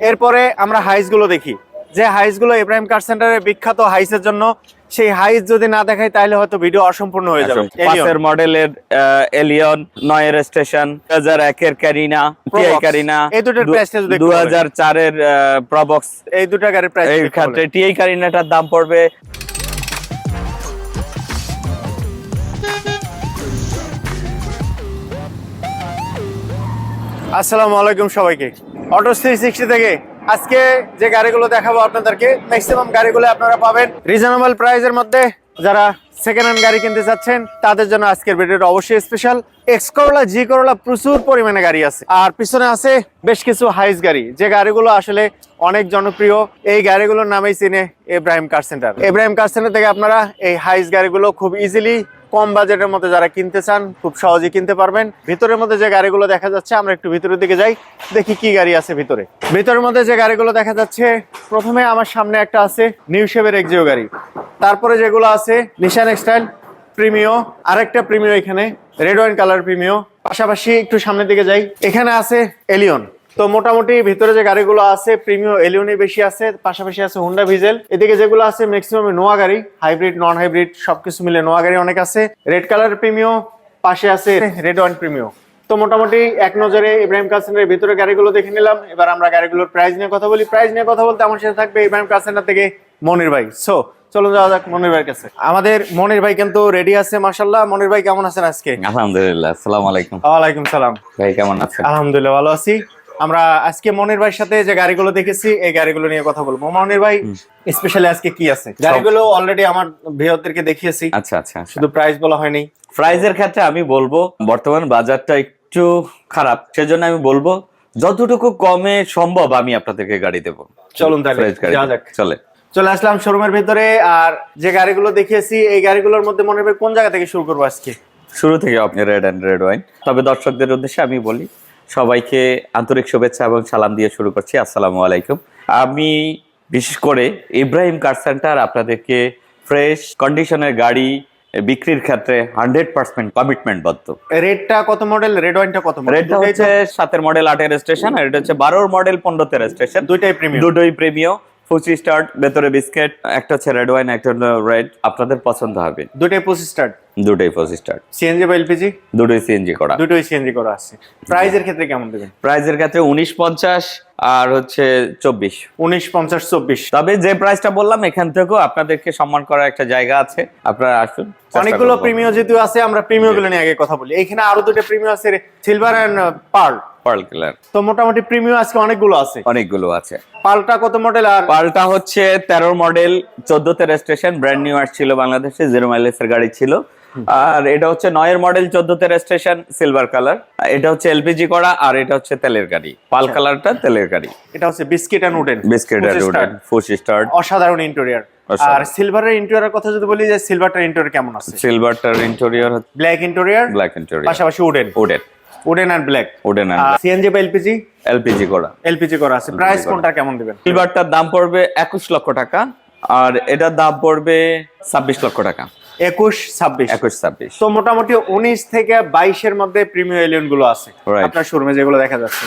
এরপরে আমরা হাইসগুলো দেখি। যে হাইসগুলো ইব্রাহিম কার সেন্টারের বিখ্যাত হাইসের জন্য সেই হাইস যদি না দেখাই তাহলে হয়তো ভিডিও অসম্পূর্ণ হয়ে যাবে। আচ্ছা, পাঁচের মডেলের এলিয়ন নয়ের স্টেশন দু হাজার একের ক্যারিনা টিআই ক্যারিনা এই দুটোর টা যদি একটু দু হাজার চারের প্রবক্স এই দুটা গাড়ির প্রাইস এই ক্ষেত্রে টিআই ক্যারিনাটার দাম পড়বে। আসসালামু আলাইকুম সবাইকে। অটো থ্রি সিক্সটি থেকে। আজকে যে গাড়িগুলো দেখাবো আপনাদেরকে ম্যাক্সিমাম গাড়িগুলো আপনারা পাবেন। রিজনেবল প্রাইসের মধ্যে যারা সেকেন্ড হ্যান্ড গাড়ি কিনতে চাচ্ছেন, তাদের জন্য আজকের ভিডিওটা অবশ্যই স্পেশাল এক্স করোলা জি করোলা প্রচুর পরিমাণে গাড়ি আছে। আর পিছনে আছে বেশ কিছু হাইস গাড়ি। যে গাড়িগুলো আসলে অনেক জনপ্রিয়, এই গাড়িগুলোর নামেই চিনে Ibrahim car centre Ibrahim car centre থেকে আপনারা এই হাইস গাড়িগুলো খুব ইজিলি কম বাজেটের মধ্যে যারা কিনতে চান, খুব সহজেই কিনতে পারবেন। ভিতরের মধ্যে যে গাড়িগুলো দেখা যাচ্ছে, আমরা একটু ভিতরের দিকে যাই, দেখি কি গাড়ি আছে ভিতরে। ভিতরের মধ্যে যে গাড়িগুলো দেখা যাচ্ছে, প্রথমে আমার সামনে একটা আছে নিউ শেভের এক্সিও গাড়ি। তারপরে যেগুলো আছে নিশান এক্সটাইল প্রিমিও আরেকটা প্রিমিও এখানে রেড ওয়াইন কালার প্রিমিও পাশাপাশি একটু সামনের দিকে যাই, এখানে আছে এলিয়ন তো মোটামুটি ভিতরে যে গাড়িগুলো আছে প্রিমিও এলিয়নই বেশি আছে পাশাপাশি আছে হুন্ডা ভিজেল এদিকে যেগুলো আছে ম্যাক্সিমাম নোয়া গাড়ি হাইব্রিড নন হাইব্রিড সবকিছু মিলে নোয়া গাড়ি অনেক আছে। রেড কালার প্রিমিও পাশে আছে রেড ওয়ান প্রিমিও তো মোটামুটি এক নজরে ইব্রাহিম কাসেনের ভিতরে গাড়িগুলো দেখে নিলাম। এবার আমরা গাড়িগুলোর প্রাইস নিয়ে কথা বলি। প্রাইস নিয়ে কথা বলতে আমার সাথে থাকবে ইব্রাহিম কাসেনার থেকে মনির ভাই। সো চলুন যাওয়া যাক মনির ভাইয়ের কাছে। আমাদের মনির ভাই কিন্তু রেডি আছে মাসাল্লাহ মনির ভাই কেমন আছেন আজকে? আলহামদুলিল্লাহ আসসালামু আলাইকুম। ওয়ালাইকুম সালাম। ভাই কেমন আছেন? আলহামদুলিল্লাহ ভালো আছি। আমরা আজকে মনির ভাইয়ের সাথে যে গাড়িগুলো দেখেছি এই গাড়িগুলো নিয়ে কথা বলব। মনির ভাই স্পেশালি আজকে কি আছে? গাড়িগুলো অলরেডি আমার বৃহত্তরকে দেখিয়েছি। আচ্ছা আচ্ছা শুধু প্রাইস বলা হয়নি। প্রাইজের ক্ষেত্রে আমি বলব বর্তমান বাজারটা একটু খারাপ। সেজন্য আমি বলব যতটুকু কমে সম্ভব আমি আপনাদেরকে গাড়ি দেবো। চলুন তাহলে চলে। চলে আসলাম শোরুমের ভিতরে আর যে গাড়িগুলো দেখিয়েছি এই গাড়িগুলোর মধ্যে মনির ভাই কোন জায়গা থেকে শুরু করব আজকে? শুরু থেকে আপনি রেড অ্যান্ড রেড ওয়াইন তবে দর্শকদের উদ্দেশ্যে আমি বলি সবাইকে আন্তরিক শুভেচ্ছা এবং সালাম দিয়ে শুরু করছি। আসসালামু আলাইকুম। আমি বিশেষ করে ইব্রাহিম কার সেন্টার আপনাদেরকে ফ্রেশ কন্ডিশনের গাড়ি বিক্রির ক্ষেত্রে হান্ড্রেড পার্সেন্ট কমিটমেন্ট বদ্ধ রেডটা কত মডেল? রেড ওয়াইনটা কত রেড রেটটা হচ্ছে সাতের মডেল আটের স্টেশন আর এটা হচ্ছে বারোর মডেল পনেরোতের স্টেশন। দুইটাই প্রিমিয়াম দুটোই প্রিমিয় ফুচি স্টার্ট ভেতরে বিস্কিট একটা হচ্ছে রেড ওয়াইন একটা রেড আপনাদের পছন্দ হবে। দুইটাই পঁচিশ স্টার্ট? দুটোই ফুচি স্টার্ট। সিএনজি বা এলপিজি? দুটোই সিএনজি করা। দুটোই সিএনজি করা আছে। প্রাইজের ক্ষেত্রে কেমন দেবেন? প্রাইজের ক্ষেত্রে উনিশ পঞ্চাশ আর হচ্ছে চব্বিশ। উনিশ পঞ্চাশ চব্বিশ। তবে যে প্রাইসটা বললাম এখান থেকেও আপনাদেরকে সম্মান করার একটা জায়গা আছে। আপনারা আসুন অনেকগুলো করব। প্রিমিয়াম যেহেতু আছে আমরা প্রিমিয়ামগুলো নিয়ে আগে কথা বলি। এখানে আরও দুটো প্রিমিয়াম আছে silver and pearl pearl colour. তো মোটামুটি প্রিমিয়াম আজকে অনেকগুলো আছে। অনেকগুলো আছে। পাল্টা কত মডেল আর? পাল্টা হচ্ছে তেরো মডেল চোদ্দ তে রেজিস্ট্রেশন ব্র্যান্ড নিউ আসছিল বাংলাদেশে জিরো মাইলেজ এর গাড়ি ছিল। আর এটা হচ্ছে নয়ের মডেল চোদ্দতে রেজিস্ট্রেশন সিলভার কালার এটা হচ্ছে এলপিজি করা আর এটা হচ্ছে তেলের গাড়ি। পাল কালারটা তেলের গাড়ি। এটা হচ্ছে biscuit and wooden biscuit push start অসাধারণ ইন্টেরিয়র আর সিলভারের ইন্টেরিয়র কথা যদি বলি যে সিলভারটার ইন্টেরিয়র কেমন আছে? সিলভারটার interior black interior black interior পাশাপাশি উডেন উডেন উডেন আর ব্ল্যাক উডেন আর সিএনজি বা এলপিজি এলপিজি করা। এলপিজি করা আছে। প্রাইস কোনটা কেমন দিবেন? সিলভারটার দাম পড়বে একুশ লক্ষ টাকা আর এটার দাম পড়বে ছাব্বিশ লক্ষ টাকা। একুশ ছাব্বিশ। একুশ ছাব্বিশ। তো মোটামুটি উনিশ থেকে বাইশের মধ্যে প্রিমিয়াম এলিয়নগুলো আছে। আপনার শোরুমে যেগুলো দেখা যাচ্ছে।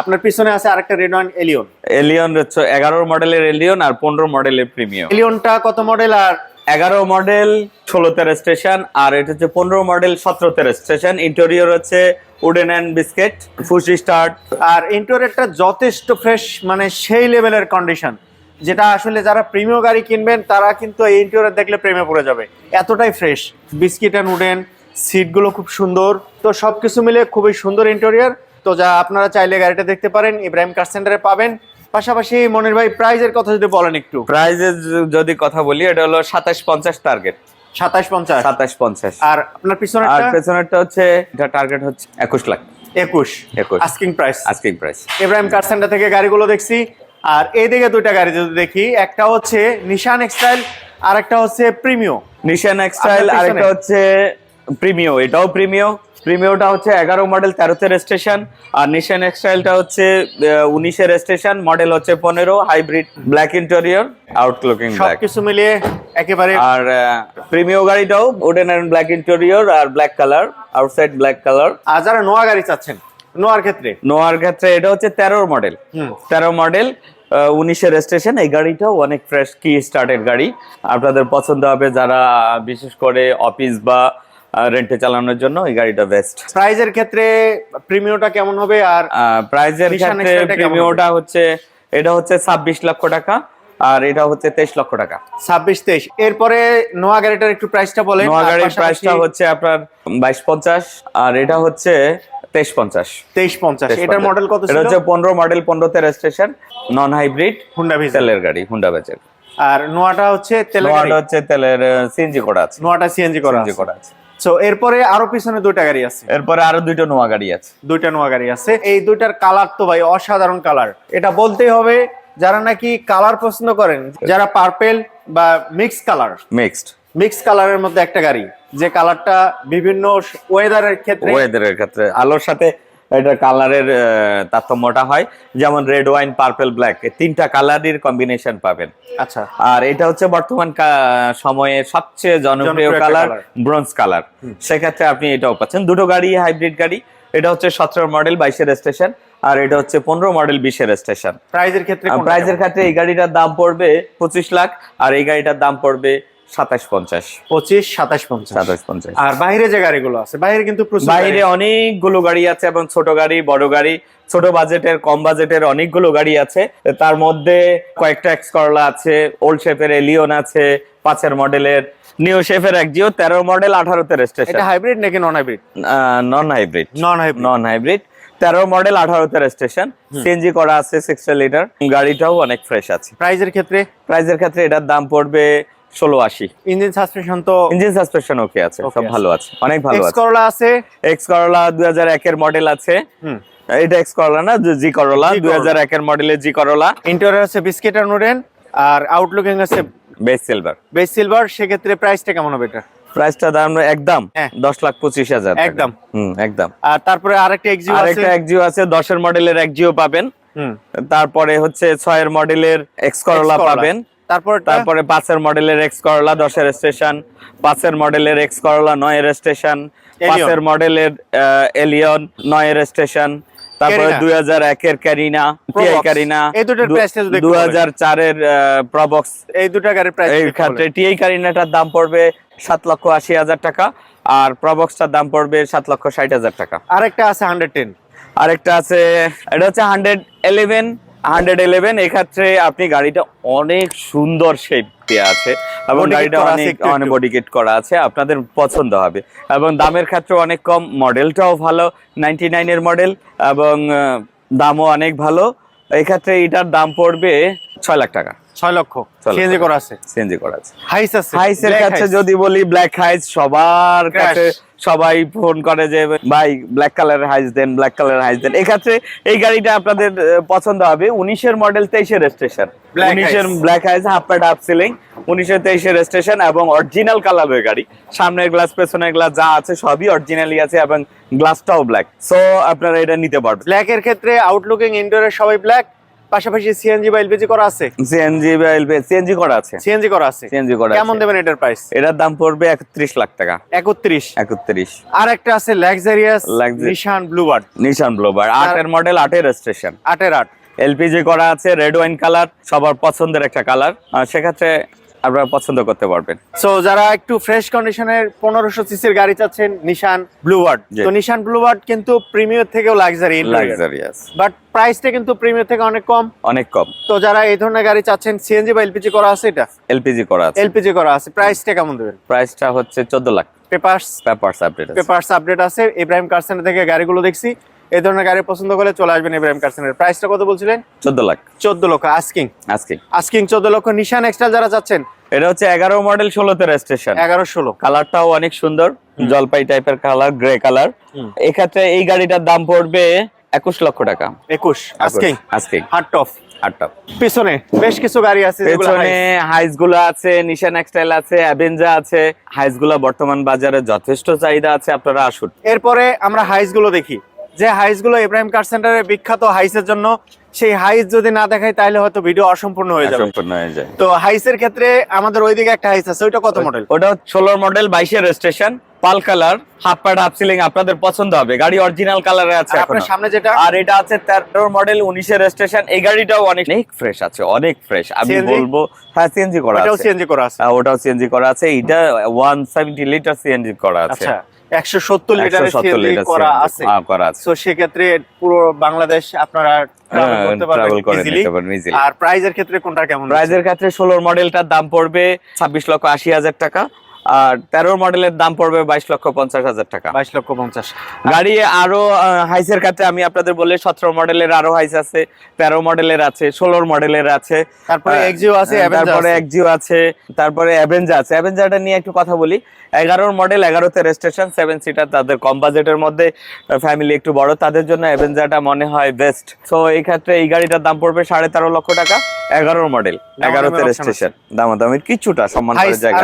আপনার পিছনে আছে আরেকটা রেড ওয়ান এলিয়ন এলিয়ন হচ্ছে এগারো মডেলের এলিয়ন আর পনেরো মডেলের প্রিমিয়াম এলিয়নটা কত মডেল আর? এগারো মডেল ষোলোতে স্টেশন আর এটা হচ্ছে পনেরো মডেল সতেরোতে স্টেশন ইন্টেরিয়র হচ্ছে wooden and biscuit push start আর ইন্টেরিয়রটা যথেষ্ট ফ্রেশ মানে সেই লেভেলের কন্ডিশন যেটা আসলে যারা প্রিমিয়াম গাড়ি কিনবেন তারা কিন্তু এই ইন্টেরিয়র দেখলে প্রেমে পড়ে যাবে। এতটাই ফ্রেশ বিস্কিট অ্যান্ড উডেন সিটগুলো খুব সুন্দর। তো সব কিছু মিলে খুবই সুন্দর ইন্টেরিয়র তো যা আপনারা চাইলে গাড়িটা দেখতে পারেন ইব্রাহিম কার সেন্টারে পাবেন। পাশাপাশি মনির ভাই প্রাইজের কথা যদি বলেন একটু। প্রাইজের যদি কথা বলি এটা হলো সাতাশ পঞ্চাশ টার্গেট সাতাশ পঞ্চাশ। সাতাশ পঞ্চাশ। আর আপনার পিছনে আর পেছনেরটা হচ্ছে এটা টার্গেট হচ্ছে একুশ লাখ। একুশ। একুশ। Asking price asking price Ibrahim car centre থেকে গাড়িগুলো দেখছি। আর এইদিকে দুইটা গাড়ি যদি দেখি একটা হচ্ছে নিশান এক্সটাইল আর একটা হচ্ছে প্রিমিও নিশান এক্সটাইল আর একটা হচ্ছে প্রিমিও এটাও প্রিমিও প্রিমিওটা হচ্ছে এগারো মডেল তেরোতে রেজিস্ট্রেশন আর নিশান এক্সটাইলটা হচ্ছে উনিশে রেজিস্ট্রেশন মডেল হচ্ছে পনেরো হাইব্রিড ব্ল্যাক ইন্টেরিয়র আউটলুকিং সবকিছু মিলিয়ে একেবারে আর প্রিমিও গাড়িটাও wooden and black interior R black colour outside black colour আর যারা নোয়া গাড়ি চাচ্ছেন নোয়ার ক্ষেত্রে? নোয়ার ক্ষেত্রে এটা হচ্ছে তেরোর মডেল। তেরো মডেল উনিশের স্টেশন এই গাড়িটাও অনেক ফ্রেশ কি স্টার্টের গাড়ি। আপনাদের পছন্দ হবে যারা বিশেষ করে অফিস বা রেন্টে চালানোর জন্য এই গাড়িটা বেস্ট প্রাইজের ক্ষেত্রে প্রিমিয়মটা কেমন হবে আর প্রাইজের ক্ষেত্রে X-Trail টা কেমন প্রিমিয়মটা হচ্ছে এটা হচ্ছে ছাব্বিশ লক্ষ টাকা আর এটা হচ্ছে তেইশ লক্ষ টাকা। ছাব্বিশ তেইশ। এরপরে নোয়া গাড়িটার একটু প্রাইসটা বলেন নোয়া গাড়ির প্রাইসটা হচ্ছে আপনার বাইশ পঞ্চাশ আর এটা হচ্ছে তেইশ পঞ্চাশ। তেইশ পঞ্চাশ। এটার মডেল কত এটা হচ্ছে পনেরো মডেল পনেরোতে রেজিস্ট্রেশন নন হাইব্রিড হুন্ডা ভিজা তেলের গাড়ি হুন্ডা বেচের আর নোয়াটা হচ্ছে তেলের নোয়াটা হচ্ছে তেলের সিএনজি করা আছে। নোয়াটা সিএনজি করা করা আছে। সো এরপরে আরও পিছনে দুইটা গাড়ি আছে। এরপরে আরও দুইটা নোয়া গাড়ি আছে। দুইটা নোয়া গাড়ি আছে। এই দুইটার কালার তো ভাই অসাধারণ কালার। এটা বলতেই হবে যারা নাকি কালার পছন্দ করেন যারা পার্পেল বা মিক্স কালার। মিক্সড। মিক্স কালারের মধ্যে একটা গাড়ি যে কালারটা বিভিন্ন ওয়েদারের ক্ষেত্রে ওয়েদারের ক্ষেত্রে আলোর সাথে এটা কালারের তারতম্যটা হয়। যেমন রেড ওয়াইন পার্পল ব্ল্যাক তিনটা কালারের কম্বিনেশন পাবেন। আচ্ছা। আর এটা হচ্ছে বর্তমান সময়ে সবচেয়ে জনপ্রিয় জনপ্রিয় কালার ব্রোঞ্জ কালার। সেক্ষেত্রে আপনি এটাও পাচ্ছেন। দুটো গাড়ি হাইব্রিড গাড়ি। এটা হচ্ছে সতেরো মডেল বাইশের স্টেশন। আর এটা হচ্ছে পনেরো মডেল বিশের স্টেশন। প্রাইজের ক্ষেত্রে প্রাইজের ক্ষেত্রে এই গাড়িটার দাম পড়বে পঁচিশ লাখ। আর এই গাড়িটার দাম পড়বে সাতাশ পঞ্চাশ। পঁচিশ সাতাশ পঞ্চাশ। সাতাশ পঞ্চাশ। আর বাইরে যে গাড়িগুলো আছে বাইরে কিন্তু বাইরে অনেকগুলো গাড়ি আছে এবং ছোট গাড়ি বড় গাড়ি ছোট বাজেটের কম বাজেটের অনেকগুলো গাড়ি আছে। তার মধ্যে কয়েকটা এক্স করলা আছে ওল্ড শেপের এলিয়ন আছে পাঁচের মডেলের নিউ শেফের এক জিও তেরো মডেল আঠারোতে রেজিস্ট্রেশন এটা হাইব্রিড নাকি non hybrid non hybrid non hybrid non hybrid তেরো মডেল আঠারোতে রেজিস্ট্রেশন সিএনজি করা আছে সিক্সটি লিটার গাড়িটাও অনেক ফ্রেশ আছে। প্রাইজের ক্ষেত্রে? প্রাইজের ক্ষেত্রে এটার দাম পড়বে ষোলো আশি। ইঞ্জিন সাসপেনশন তো ইঞ্জিন সাসপেনশন ওকে আছে সব ভালো আছে অনেক ভালো এক্স আছে। করলা আছে। এক্স করলা দুই হাজার একের মডেল আছে। এটা এক্স করলা না জি করলা দুই হাজার একের মডেলের জি করলা ইন্টেরিয়র আছে বিস্কিট আর আর আউটলুকিং আছে বেস সিলভার বেস সিলভার সেক্ষেত্রে প্রাইসটা কেমন হবে এটা? প্রাইসটা দাম একদম হ্যাঁ। দশ লাখ পঁচিশ হাজার একদম। হুম একদম। আর তারপরে আরেকটা এক্সিউ আছে। আরেকটা একজিও আছে দশের মডেলের একজিও পাবেন। তারপরে হচ্ছে ছয়ের মডেলের এক্স করলা পাবেন। তারপর তারপরে পাঁচের মডেলের এক্স করলা দশের স্টেশন পাঁচের মডেলের এক্স করলা নয়ের স্টেশন পাঁচের মডেলের এলিয়ন নয়ের স্টেশন তারপরে দুই হাজার একের ক্যারিনা টিআই ক্যারিনা দু হাজার চারের প্রবক্স এই দুটা গাড়ির প্রাইস এই ক্ষেত্রে টিআই ক্যারিনাটার দাম পড়বে সাত লক্ষ আশি হাজার টাকা আর প্রবক্সটার দাম পড়বে সাত লক্ষ ষাট হাজার টাকা। আরেকটা আছে হান্ড্রেড টেন আরেকটা আছে এটা হচ্ছে হান্ড্রেড ইলেভেন হান্ড্রেড ইলেভেন এক্ষেত্রে আপনি গাড়িটা অনেক সুন্দর শেপ দেওয়া আছে এবং গাড়িটা অনেক অনেক বডিকেট করা আছে আপনাদের পছন্দ হবে। এবং দামের ক্ষেত্রে অনেক কম মডেলটাও ভালো নাইনটি নাইনের মডেল এবং দামও অনেক ভালো। এক্ষেত্রে এটার দাম পড়বে ছয় লাখ টাকা। ছয় লক্ষ। সিএনজি করা আছে। সিএনজি করা আছে। হাইস আছে। হাইসের কাছে যদি বলি ব্ল্যাক হাইস সবার কাছে সবাই ফোন করে যে ভাই ব্ল্যাক কালারের হাইস দেন ব্ল্যাক কালারের হাইস দেন। এক্ষেত্রে এই গাড়িটা আপনাদের পছন্দ হবে উনিশের মডেল তেইশের স্টেশন উনিশের black Hiace half pad half ceiling উনিশের তেইশের স্টেশন এবং অরিজিনাল কালারের গাড়ি। সামনের গ্লাস পেছনের গ্লাস যা আছে সবই অরিজিনালি আছে এবং গ্লাসটাও ব্ল্যাক সো আপনারা এটা নিতে পারবেন। ব্ল্যাক এর ক্ষেত্রে আউটলুকিং ইন্টেরিয়র সবাই ব্ল্যাক পাশাপাশি সিএনজি বা এলপিজি করা আছে? সিএনজি বা সিএনজি করা আছে। সিএনজি করা আছে? সিএনজি করা কেমন দেবেন এটার প্রাইস এটার দাম পড়বে একত্রিশ লাখ টাকা। একত্রিশ? একত্রিশ। আর একটা আছে luxurious Nissan Bluebird Nissan Bluebird 8 এর মডেল আটের স্টেশন আটের আট। এলপিজি করা আছে রেড ওয়াইন কালার সবার পছন্দের একটা কালার সেক্ষেত্রে আপনারা পছন্দ করতে পারবেন। সো যারা একটু ফ্রেশ কন্ডিশনের পনেরোশো সিসির গাড়ি চাচ্ছেন নিশান ব্লুবার্ড। তো নিশান ব্লুবার্ড কিন্তু প্রিমিয়ার থেকেও লাক্সারি লাক্সারিয়াস বাট প্রাইসটা কিন্তু প্রিমিয়ার থেকে অনেক কম। অনেক কম। তো যারা এই ধরনের গাড়ি চাচ্ছেন সিএনজি বা এলপিজি করা আছে এটা? এলপিজি করা আছে। এলপিজি করা আছে। প্রাইসটা কেমন দেবেন? প্রাইসটা হচ্ছে চোদ্দ লাখ। পেপারস পেপারস আপডেট আছে। পেপারস আপডেট আছে। ইব্রাহিম কার সেন্টার থেকে গাড়িগুলো দেখছি। এই ধরনের গাড়ি পছন্দ করলে চলে আসবেন ইব্রাহিম কার সেন্টার প্রাইসটা কত বলছিলেন? চোদ্দ লাখ। চোদ্দ লক্ষ। আস্কিং আজকে আস্কিং চোদ্দ লক্ষ। নিশান এক্সট্রা যারা চাচ্ছেন? এটা হচ্ছে এগারো মডেল ষোলোতে রেজিস্ট্রেশন এগারো ষোলো। কালারটাও অনেক সুন্দর। জলপাই টাইপের কালার গ্রে কালার। এক্ষেত্রে এই গাড়িটার দাম পড়বে একুশ লক্ষ টাকা। একুশ। আস্কিং আজকে হার্ট আটটা পিছনে বেশ কিছু গাড়ি আছে পেছনে হাইসগুলো আছে নিশান এক্সটাইল আছে অ্যাভেঞ্জা আছে। হাইসগুলো বর্তমান বাজারে যথেষ্ট চাহিদা আছে আপনারা আসুন। এরপরে আমরা হাইসগুলো দেখি। যে হাইসগুলো ইব্রাহিম কার সেন্টারে বিখ্যাত হাইসের জন্য সেই হাইস যদি না দেখাই তাহলে হয়তো ভিডিও অসম্পূর্ণ হয়ে যাবে। সম্পূর্ণ হয়ে যায়। তো হাইসের ক্ষেত্রে আমাদের ওইদিকে একটা হাইস আছে ওইটা কত মডেল ওটা ষোলোর মডেল বাইশের station pearl colour half pad half ceiling আপনাদের পছন্দ হবে। গাড়ি অরিজিনাল কালারে আছে আপনার সামনে যেটা? আর এটা আছে তেরোর মডেল উনিশের স্টেশন এই গাড়িটাও অনেক ফ্রেশ আছে অনেক ফ্রেশ আমি? বলব হ্যাঁ সিএনজি করা আছে। সিএনজি করা আছে। হ্যাঁ, ওটাও সিএনজি করা আছে। এটা ওয়ান সেভেন্টি লিটার সিএনজি করা আছে। আচ্ছা। একশো সত্তর লিটারের সিএনজি লিটার করা আছে। হ্যাঁ, করা আছে। সেক্ষেত্রে পুরো বাংলাদেশ আপনারা হ্যাঁ, করতে পারবেন। আর প্রাইজের ক্ষেত্রে কোনটা কেমন প্রাইজের ক্ষেত্রে ষোলোর মডেলটার দাম পড়বে ছাব্বিশ লক্ষ আশি হাজার টাকা। আর তেরোর মডেলের দাম পড়বে বাইশ লক্ষ পঞ্চাশ হাজার টাকা। বাইশ লক্ষ পঞ্চাশ। গাড়ি আরও হাইসের ক্ষেত্রে আমি আপনাদের বললে সতেরো মডেলের আরও হাইস আছে তেরো মডেলের আছে ষোলোর মডেলের আছে তারপরে আহ, এক্সিও আছে তারপরে আছে। এক্সিও আছে তারপরে অ্যাভেঞ্জা আছে। নিয়ে একটু কথা বলি। এগারোর মডেল এগারোতে রেজিস্ট্রেশন সেভেন সিটার তাদের কম বাজেটের মধ্যে ফ্যামিলি একটু বড় তাদের জন্য অ্যাভেঞ্জারটা মনে হয় বেস্ট তো এই ক্ষেত্রে এই গাড়িটার দাম পড়বে সাড়ে তেরো লক্ষ টাকা এগারোর মডেল এগারোতে রেজিস্ট্রেশন দামাদামির কিছুটা সম্মান করার জায়গা।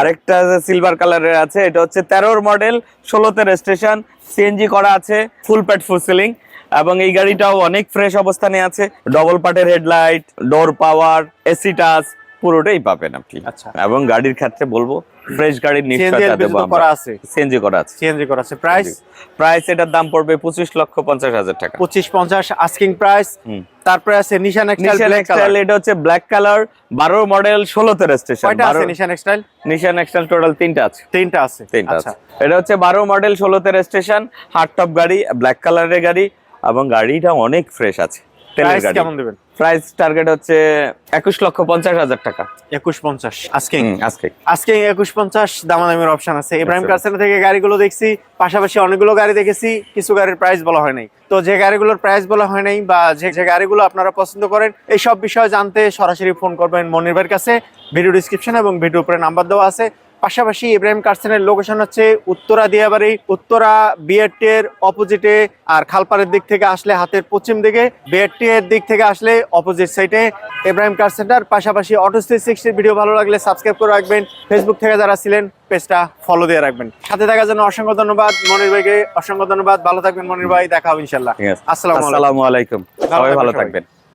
আরেকটা সিলভার কালারের সিলভার কালারের আছে এটা হচ্ছে তেরোর মডেল ষোলোতে রেজিস্ট্রেশন সিএনজি করা আছে ফুল প্যাট ফুল সিলিং এবং এই গাড়িটাও অনেক ফ্রেশ অবস্থানে আছে ডবল পার্টের headlight door power AC touch পুরোটাই পাবেন আপনি আচ্ছা। এবং গাড়ির ক্ষেত্রে বলব ফ্রেশ গাড়ির নিশ্চয়তা এলপিজি করা আছে। সিএনজি করা আছে। সিএনজি করা আছে। প্রাইস প্রাইস এটার দাম পড়বে পঁচিশ লক্ষ পঞ্চাশ হাজার টাকা। পঁচিশ পঞ্চাশ আস্কিং প্রাইস তারপরে আছে নিশান এক্সটাইল নিশান এক্সটাইল কালার এটা হচ্ছে ব্ল্যাক কালার বারো মডেল ষোলোতে রেজিস্ট্রেশন কয়টা আছে নিশান এক্সটাইল নিশান এক্সটাইল টোটাল তিনটা আছে। তিনটা আছে। তিনটা আচ্ছা। আছে। এটা হচ্ছে বারো মডেল ষোলোতে রেজিস্ট্রেশন হার্ড টপ গাড়ি ব্ল্যাক কালারের গাড়ি এবং গাড়িটা অনেক ফ্রেশ আছে। তেলের গাড়ি। কেমন দেবেন? প্রাইস টার্গেট হচ্ছে একুশ লক্ষ পঞ্চাশ হাজার টাকা। একুশ পঞ্চাশ হুম, আজকে। আজকে একুশ পঞ্চাশ দামাদামের অপশন আছে। ইব্রাহিম আচ্ছা। থেকে গাড়িগুলো দেখছি পাশাপাশি অনেকগুলো গাড়ি দেখেছি কিছু গাড়ির প্রাইস বলা হয় নাই। তো যে গাড়িগুলোর প্রাইস বলা হয় নাই বা যে যে গাড়িগুলো আপনারা পছন্দ করেন এই সব বিষয়ে জানতে সরাসরি ফোন করবেন মনির ভাইয়ের কাছে। ভিডিও ডিসক্রিপশন এবং ভিডিও উপরে নাম্বার দেওয়া আছে। পাশাপাশি ইব্রাহিম কারসেনের লোকেশন হচ্ছে উত্তরা দিয়াবাড়ি উত্তরা বিএডটি এর অপোজিটে আর খালপাড়ের দিক থেকে আসলে হাতের পশ্চিম দিকে বিএডটি এর দিক থেকে আসলে অপোজিট সাইডে ইব্রাহিম কার সেন্টার পাশাপাশি অটো থ্রি সিক্সটির ভিডিও ভালো লাগলে সাবস্ক্রাইব করে রাখবেন। ফেসবুক থেকে যারা ছিলেন পেজটা ফলো দিয়ে রাখবেন। সাথে থাকার জন্য অসংখ্য ধন্যবাদ মনির ভাইকে। অসংখ্য ধন্যবাদ। ভালো থাকবেন মনির ভাই। দেখা হবে ইনশাল্লাহ আসসালামু আলাইকুম। আসসালামু আলাইকুম। সবাই ভালো থাকবেন।